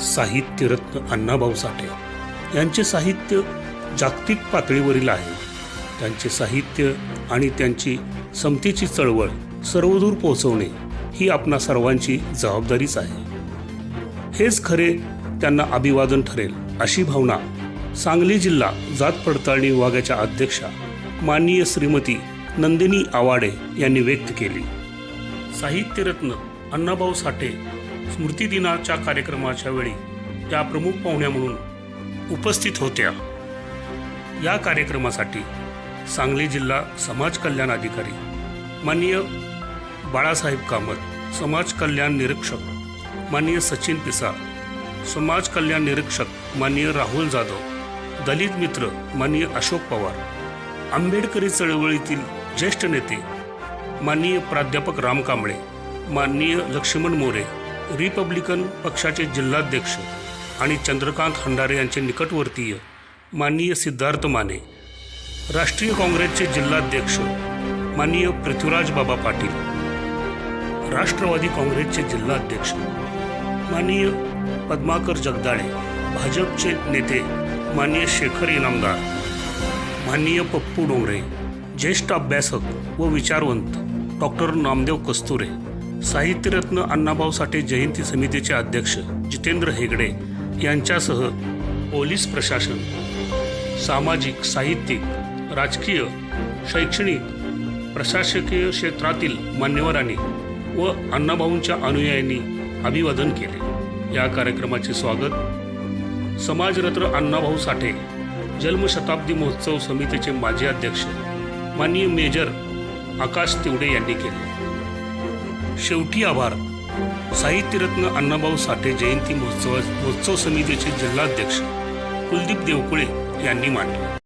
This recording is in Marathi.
साहित्यरत्न अण्णाभाऊ साठे. यांचे साहित्य जागतिक पातळीवरील आहे. त्यांचे साहित्य आणि त्यांची समतेची चळवळ सर्वदूर पोहोचवणे ही आपणा सर्वांची जबाबदारीच आहे. हेच खरे त्यांना अभिवादन ठरेल अशी भावना सांगली जिल्हा जात पडताळणी विभागाच्या अध्यक्षा माननीय श्रीमती नंदिनी आवाडे यांनी व्यक्त केली. साहित्यरत्न अण्णाभाऊ साठे स्मृतिदिनाच्या कार्यक्रमाच्या वेळी त्या प्रमुख पाहुण्या म्हणून उपस्थित होत्या. या कार्यक्रमासाठी सांगली जिल्हा समाज कल्याण अधिकारी माननीय बाळासाहेब कामत समाज कल्याण निरीक्षक माननीय सचिन पिसाळ समाज कल्याण निरीक्षक माननीय राहुल जाधव दलित मित्र माननीय अशोक पवार आंबेडकरी चळवळीतील ज्येष्ठ नेते माननीय प्राध्यापक राम कांबळे माननीय लक्ष्मण मोरे रिपब्लिकन पक्षाचे जिल्हाध्यक्ष आणि चंद्रकांत खंडारे यांचे निकटवर्तीय माननीय सिद्धार्थ माने राष्ट्रीय काँग्रेसचे जिल्हाध्यक्ष माननीय पृथ्वीराज बाबा पाटील राष्ट्रवादी काँग्रेसचे जिल्हाध्यक्ष माननीय पद्माकर जगदाळे भाजपचे नेते माननीय शेखर इनामदार माननीय पप्पू डोंगरे ज्येष्ठ अभ्यासक व विचारवंत डॉक्टर नामदेव कस्तुरे साहित्यरत्न अण्णाभाऊ साठे जयंती समितीचे अध्यक्ष जितेंद्र हेगडे यांच्यासह पोलीस प्रशासन सामाजिक साहित्यिक राजकीय शैक्षणिक प्रशासकीय क्षेत्रातील मान्यवरांनी व अण्णाभाऊंच्या अनुयायांनी अभिवादन केले. या कार्यक्रमाचे स्वागत समाजरत्न अण्णाभाऊ साठे जन्मशताब्दी महोत्सव समितीचे माजी अध्यक्ष माननीय मेजर आकाश तिवडे यांनी केले. शेवटी आभार. साहित्यरत्न अण्णाभाऊ साठे जयंती महोत्सव महोत्सव समितीचे जिल्हाध्यक्ष कुलदीप देवकुळे यांनी मांडले